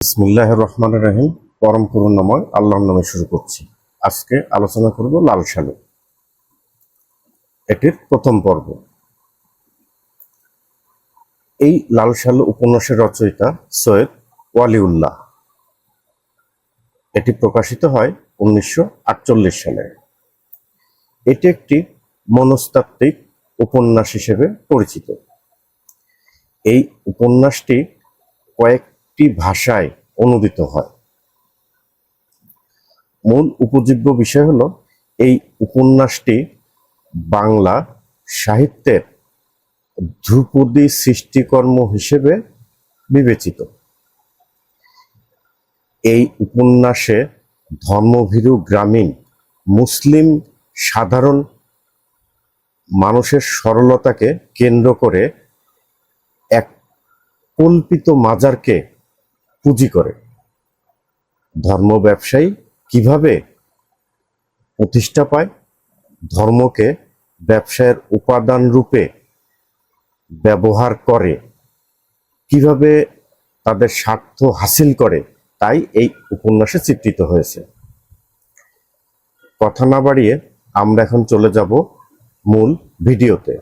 বিসমিল্লাহ রহমান রাহিম পরম করুণাময় আল্লাহর নামে শুরু করছি। আজকে আলোচনা করব লাল সালু এটির প্রথম পর্ব। এই লাল সালু উপন্যাসের রচয়িতা সৈয়দ ওয়ালিউল্লাহ। এটি প্রকাশিত হয় উনিশশো আটচল্লিশ সালে। এটি একটি মনস্তাত্ত্বিক উপন্যাস হিসেবে পরিচিত। এই উপন্যাসটি কয়েকটি ভাষায় অনুদিত হয়। মূল উপজীব্য বিষয় হলো এই উপন্যাসটি বাংলা সাহিত্যের ধ্রুপদী সৃষ্টিকর্ম হিসেবে বিবেচিত। এই উপন্যাসে ধর্মভীরু গ্রামীণ মুসলিম সাধারণ মানুষের সরলতাকে কেন্দ্র করে এক কল্পিত মাজারকে পুঁজি করে। ধর্ম ব্যবসায়ী কীভাবে প্রতিষ্ঠা পায়? ধর্মকে ব্যবসায়ের উপাদান রূপে ব্যবহার করে। কীভাবে তাদের স্বার্থ হাসিল করে? তাই এই উপন্যাসে চিত্রিত হয়েছে। কথা না বাড়িয়ে আমরা এখন চলে যাব মূল ভিডিওতে।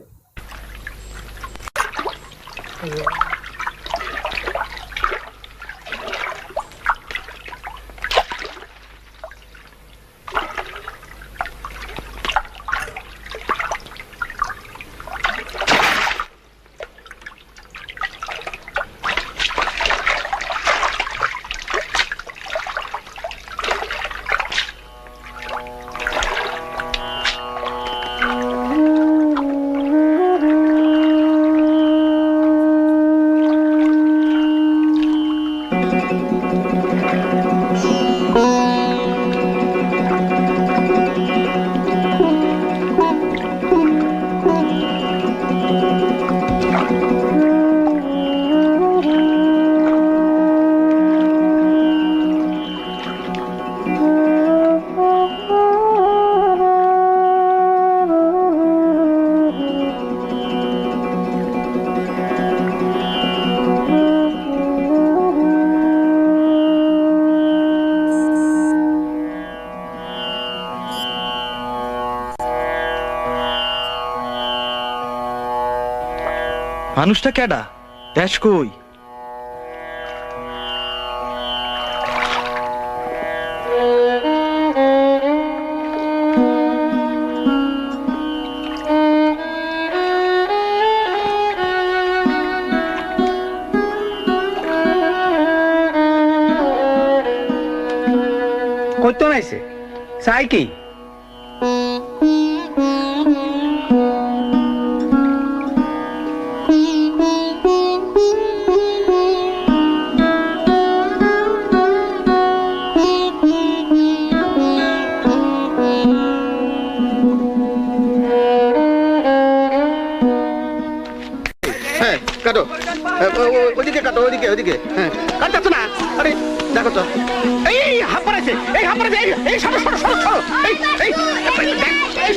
মানুষটা কেডা? দেশ কই? কইতো নাইছে চাই কি? ওদিকে কাটো ওদিকে ওদিকে হ্যাঁ কাটছ না আরে দেখো তো এই হাত পড়েছে এই এই এই সরো সরো সরো সরো এই এই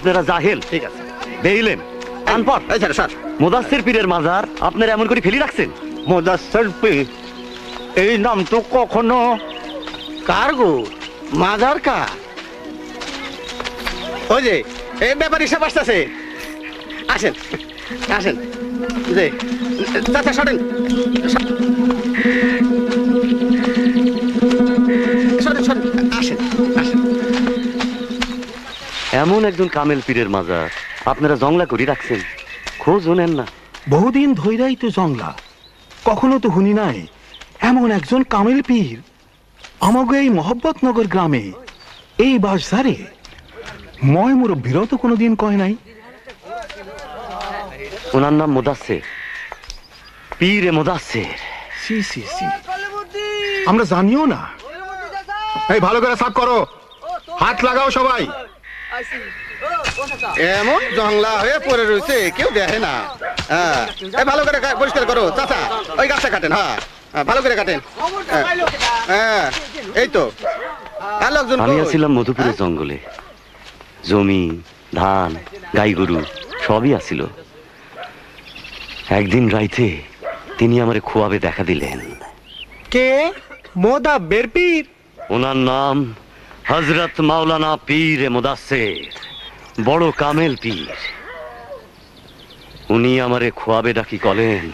আপনারা জাহেল ঠিক আছে। বেইলেন আনপড় এই স্যার স্যার। মোদাস্সির পীরের মাজার আপনারা এমন করে ফেলি রাখছেন? মোদাস্সর পীর এই নাম তো কখনো কার গো? মাজার কা ওই যে এই ব্যাপার হিসাব আসতেছে। আসেন আসেন। যে চাচা সরেন। এমন একজন কামেল পীরের মাজার। আপনারা জংলা করে রাখছেন। খোঁজ নেন না। বহুদিন ধৈরাই তো জংলা। কখনো তো শুনি নাই এমন একজন কামিল পীর। আমাকে এই মোহব্বতনগর গ্রামে এই বাসধারে ময় মুরব্বীরাও তো কোনোদিন কয় নাই। ওনার নাম মোদাসের। পীরে মোদাসের। C C C. আমরা জানিও না। এই ভালো করে সাফ করো। হাত লাগাও সবাই। এমন জংলা হয়ে পড়ে রয়েছে কেউ দেখে না। হ্যাঁ ভালো করে পরিষ্কার করো চাচা ওই গাছটা কাটেন হ্যাঁ হ্যাঁ, ভালো করে কাটেন। হ্যাঁ, হ্যাঁ এই তো। আমি কই? আছিলাম মধুপুরের জঙ্গলে। জমি ধান গাই গরু সবই আছিল। একদিন রাইতে তিনি আমারে খোয়াবে দেখা দিলেন। কে? মোদা বেরপির ওনার নাম হজরত মাওলানা পীর মুদাসের বড় কামেল পীর। উনি আমারে খোয়াবে ডাকি কলেন